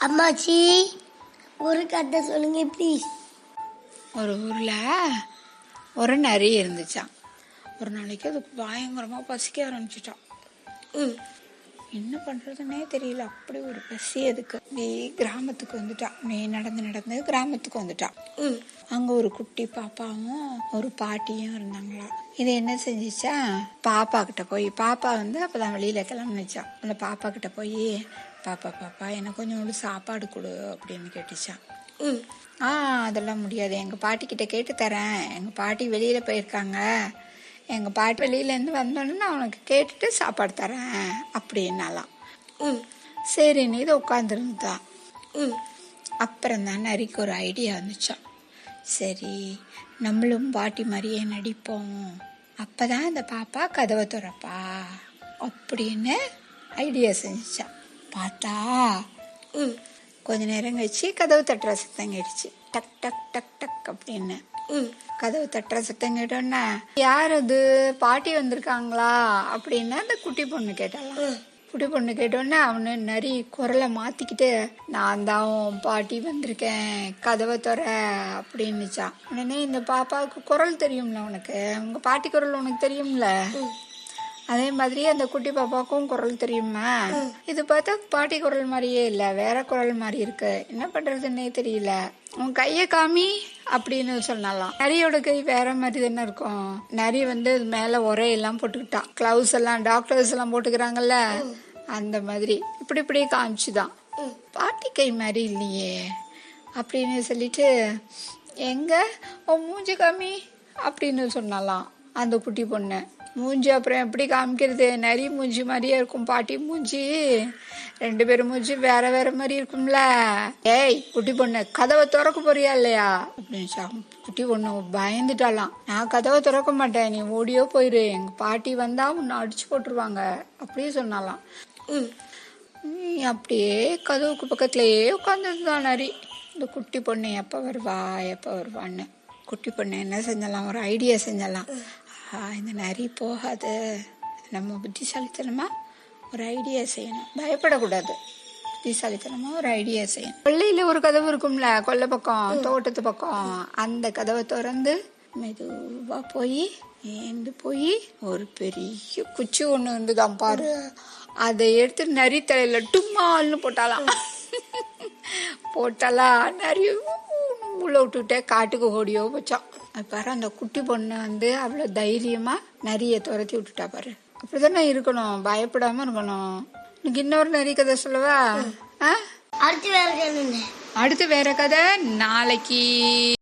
அம்மாச்சி ஒரு கதை சொல்லுங்க ப்ளீஸ் ஒரு ஊரில் ஒரு நரி இருந்துச்சான் ஒரு நாளைக்கு அது பயங்கரமாக பசிக்க ஆரம்பிச்சிட்டான் என்ன பண்ணுறதுன்னே தெரியல. அப்படி ஒரு பசி அதுக்கு. நீ கிராமத்துக்கு வந்துட்டான் நீ நடந்து நடந்து கிராமத்துக்கு வந்துட்டான் அங்கே ஒரு குட்டி பாப்பாவும் ஒரு பாட்டியும் இருந்தாங்களாம் இது என்ன செஞ்சுச்சா? பாப்பா கிட்ட போய் பாப்பா வந்து அப்பதான் வெளியில கிளம்புனுச்சான் அந்த பாப்பா கிட்ட போய் பாப்பா பாப்பா எனக்கு கொஞ்சோண்டு சாப்பாடு கொடு அப்படின்னு கேட்டுச்சான் ம். ஆ அதெல்லாம் முடியாது. எங்கள் பாட்டிக்கிட்ட கேட்டு தரேன். எங்கள் பாட்டி வெளியில் போயிருக்காங்க. எங்கள் பாட்டி வெளியிலேருந்து வந்தோடனே நான் உனக்கு கேட்டுட்டு சாப்பாடு தரேன் அப்படின்னாலாம் ம். சரி நீ இதை உட்காந்துருந்தான் ம். அப்புறம் தான் நரிக்கு ஒரு ஐடியா வந்துச்சான் சரி நம்மளும் பாட்டி மாதிரியே நடிப்போம். அப்பதான் அந்த பாப்பா கதவை திறப்பா அப்படின்னு ஐடியா செஞ்சுச்சான் பார்த்தா கொஞ்ச நேரம் கழிச்சு கதவு தட்டுற சத்தம் கேட்டுச்சு. டக் டக் டக் டக் அப்படின்னு. கதவு தட்டுற சத்தம் கேட்டோன்னே யார் அது? பாட்டி வந்திருக்காங்களா? அப்படின்னு அந்த குட்டி பொண்ணு கேட்டாலாம். குட்டி பொண்ணு கேட்டோன்னே அவனு நரி குரலை மாத்திக்கிட்டு நான் தான் பாட்டி வந்திருக்கேன். கதவை துற அப்படின்னுச்சான் உடனே இந்த பாப்பாவுக்கு குரல் தெரியும்ல உனக்கு? உங்க பாட்டி குரல் உனக்கு தெரியும்ல? அதே மாதிரி அந்த குட்டி பாப்பாவுக்கும் குரல் தெரியுமா? இது பார்த்தா பாட்டி குரல் மாதிரியே இல்ல வேற குரல் மாதிரி இருக்கு. என்ன பண்றதுன்னே தெரியல. உன் கைய காமி அப்படின்னு சொன்னாலாம். நரியோட கை வேற மாதிரி தானே இருக்கும். நரி வந்து மேல ஒரே எல்லாம் போட்டுக்கிட்டான். கிளவுஸ் எல்லாம் டாக்டர்ஸ் எல்லாம் போட்டுக்கிறாங்கல்ல? அந்த மாதிரி. இப்படி இப்படி காமிச்சுதான். பாட்டி கை மாதிரி இல்லையே அப்படின்னு சொல்லிட்டு எங்க? உன் மூஞ்சி காமி அப்படின்னு சொன்னாலாம் அந்த குட்டி பொண்ணு. மூஞ்சி அப்புறம் எப்படி காமிக்கிறது? நரி மூஞ்சி மாதிரியே இருக்கும். பாட்டி மூஞ்சி ரெண்டு பேரும் மூஞ்சி வேற வேற மாதிரி இருக்கும்ல. ஏய் குட்டி பொண்ணு கதவை திறக்க போறியா இல்லையா? அப்படின்னு குட்டி பொண்ணு பயந்துட்டாலாம் நான் கதவை திறக்க மாட்டேன் நீ ஓடியோ போயிரு. எங்க பாட்டி வந்தா உன்னை அடிச்சு போட்டுருவாங்க. அப்படியே சொன்னாலாம் ம். நீ அப்படியே கதவுக்கு பக்கத்துலயே உட்காந்துருந்தான் நரி. இந்த குட்டி பொண்ணு எப்போ வருவா எப்போ வருவான்னு. குட்டி பொண்ணு என்ன செஞ்சலாம் ஒரு ஐடியா செஞ்சலாம் இந்த நரி போகாது. நம்ம புத்திசாலித்தனமா ஒரு ஐடியா செய்யணும். பயப்படக்கூடாது. புத்திசாலித்தனமா ஒரு ஐடியா செய்யணும். கொள்ளையில ஒரு கதவு இருக்கும்ல கொல்லை பக்கம் தோட்டத்து பக்கம். அந்த கதவை திறந்து மெதுவா போய் ஏந்து போய் ஒரு பெரிய குச்சி ஒண்ணு இருந்துதான் பாரு. அதை எடுத்து நரி தலையில டும்மால்னு போட்டாலாம். போட்டாலா நரி உள்ள விட்டுட்டே காட்டுக்கு ஓடியோ போச்சான் அது பாரு அந்த குட்டி பொண்ணு வந்து அவ்வளவு தைரியமா நரிய துரத்தி விட்டுட்டா பாரு. அப்படிதானே இருக்கணும்? பயப்படாம இருக்கணும். இன்னைக்கு இன்னொரு நரி கதை சொல்லவா? அடுத்து வேற கேளுங்க அடுத்து வேற கதை நாளைக்கு.